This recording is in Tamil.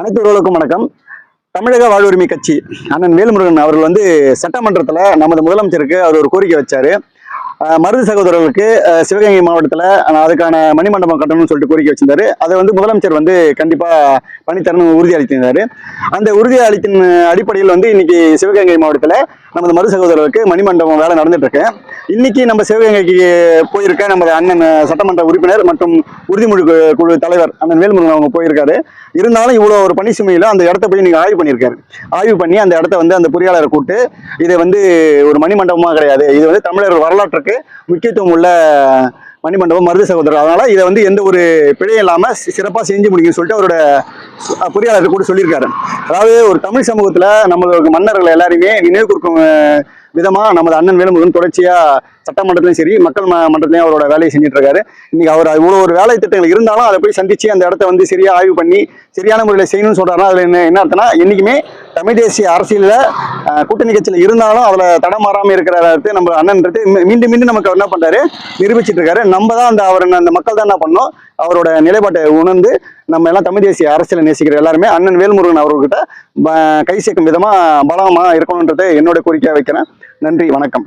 அனைத்து உறவுகளுக்கும் வணக்கம். தமிழக வாழ்வுரிமை கட்சி அண்ணன் வேல்முருகன் அவர்கள் வந்து சட்டமன்றத்தில் நமது முதலமைச்சருக்கு அவர் ஒரு கோரிக்கை வச்சாரு. மருது சகோதரர்களுக்கு சிவகங்கை மாவட்டத்தில் அதுக்கான மணிமண்டபம் கட்டணும்னு சொல்லிட்டு கோரிக்கை வச்சிருந்தாரு. அதை வந்து முதலமைச்சர் வந்து கண்டிப்பாக பண்ணித்தரணும் உறுதி அளித்திருந்தார் அந்த உறுதி அளித்தின் அடிப்படையில் வந்து இன்னைக்கு சிவகங்கை மாவட்டத்தில் நமது மறு சகோதரருக்கு மணிமண்டபம் வேலை நடந்துட்டு இருக்கு இன்னைக்கு நம்ம சிவகங்கைக்கு போயிருக்க நமது அண்ணன் சட்டமன்ற உறுப்பினர் மற்றும் உறுதிமொழி குழு தலைவர் அண்ணன் வேல்முருகன் அவங்க போயிருக்காரு. இருந்தாலும் இவ்வளோ ஒரு பணி சுமையில் அந்த இடத்த போய் நீங்கள் ஆய்வு பண்ணியிருக்காரு. ஆய்வு பண்ணி அந்த இடத்த வந்து அந்த பொறியாளரை கூப்பிட்டு இதை வந்து ஒரு மணிமண்டபமாக கிடையாது. இது வந்து தமிழர் வரலாற்றுக்கு முக்கியத்துவம் உள்ள மணிமண்டபம் மருது சகோதரர். அதனால இதை வந்து எந்த ஒரு பிழையும் இல்லாமல் சிறப்பாக செஞ்சு முடிக்கும்னு சொல்லிட்டு அவரோட பொறியாளர்கள் பொறியாளர் கூட சொல்லியிருக்காரு. அதாவது ஒரு தமிழ் சமூகத்தில் நம்மளுக்கு மன்னர்கள் எல்லாரையுமே நினைவு கொடுக்கும் விதமா நமது அண்ணன் வேலுமுருகன் தொடர்ச்சியா சட்டமன்றத்திலையும் சரி மக்கள் மன்றத்திலையும் அவரோட வேலையை செஞ்சுட்டு இருக்காரு இன்னைக்கு அவர் இவ்வளோ ஒரு வேலை திட்டங்கள் இருந்தாலும் அதை போய் சந்திச்சு அந்த இடத்த வந்து சரியா ஆய்வு பண்ணி சரியான முறையில் செய்யணும்னு சொல்றாருன்னா அதுல என்ன என்ன அர்த்தம்னா என்னைக்குமே தமிழ் தேசிய அரசியலில் கூட்டணி கட்சியில் இருந்தாலும் அதுல தடமாறாமல் இருக்கிறத நம்ம அண்ணன்றது மீண்டும் மீண்டும் நமக்கு அவர் என்ன பண்றாரு? நிரூபிச்சிட்டு இருக்காரு நம்ம தான் அந்த அவர் அந்த மக்கள் தான் என்ன பண்ணோம் அவரோட நிலைப்பாட்டை உணர்ந்து நம்ம எல்லாம் தமிழ் தேசிய அரசியலை நேசிக்கிற எல்லாருமே அண்ணன் வேல்முருகன் அவர்கிட்ட கை சேர்க்கும் விதமா பலமா இருக்கணுன்றதை என்னோட கோரிக்கையா வைக்கிறேன். நன்றி வணக்கம்.